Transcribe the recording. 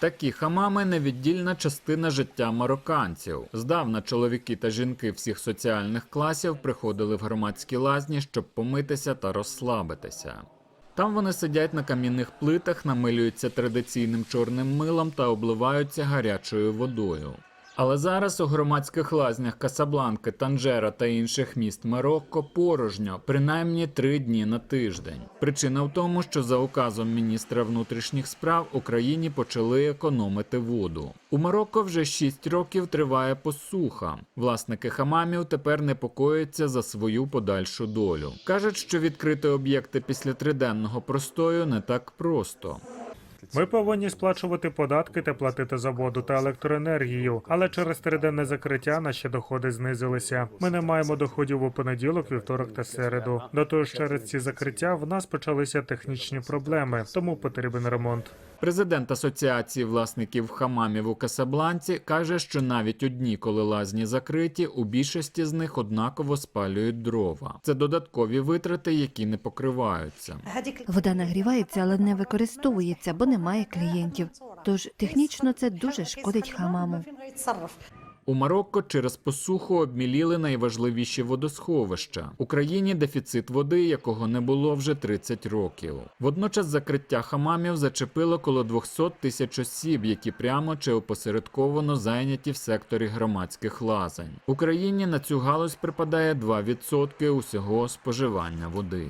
Такі хамами невіддільна частина життя марокканців. Здавна чоловіки та жінки всіх соціальних класів приходили в громадські лазні, щоб помитися та розслабитися. Там вони сидять на кам'яних плитах, намилюються традиційним чорним милом та обливаються гарячою водою. Але зараз у громадських лазнях Касабланки, Танжера та інших міст Марокко порожньо, принаймні три дні на тиждень. Причина в тому, що за указом міністра внутрішніх справ Україні почали економити воду. У Марокко вже 6 років триває посуха. Власники хамамів тепер непокоїться за свою подальшу долю. кажуть, що відкрити об'єкти після триденного простою не так просто. Ми повинні сплачувати податки та платити за воду та електроенергію, але через триденне закриття наші доходи знизилися. Ми не маємо доходів у понеділок, вівторок та середу. До того ж, через ці закриття в нас почалися технічні проблеми, тому потрібен ремонт. Президент Асоціації власників хамамів у Касабланці каже, що навіть у дні, коли лазні закриті, у більшості з них однаково спалюють дрова. Це додаткові витрати, які не покриваються. Вода нагрівається, але не використовується, бо немає клієнтів. Тож технічно це дуже шкодить хамаму. У Марокко через посуху обміліли найважливіші водосховища. Україні дефіцит води, якого не було вже 30 років. Водночас закриття хамамів зачепило коло 200 тисяч осіб, які прямо чи опосередковано зайняті в секторі громадських лазень. Україні на цю галузь припадає 2% усього споживання води.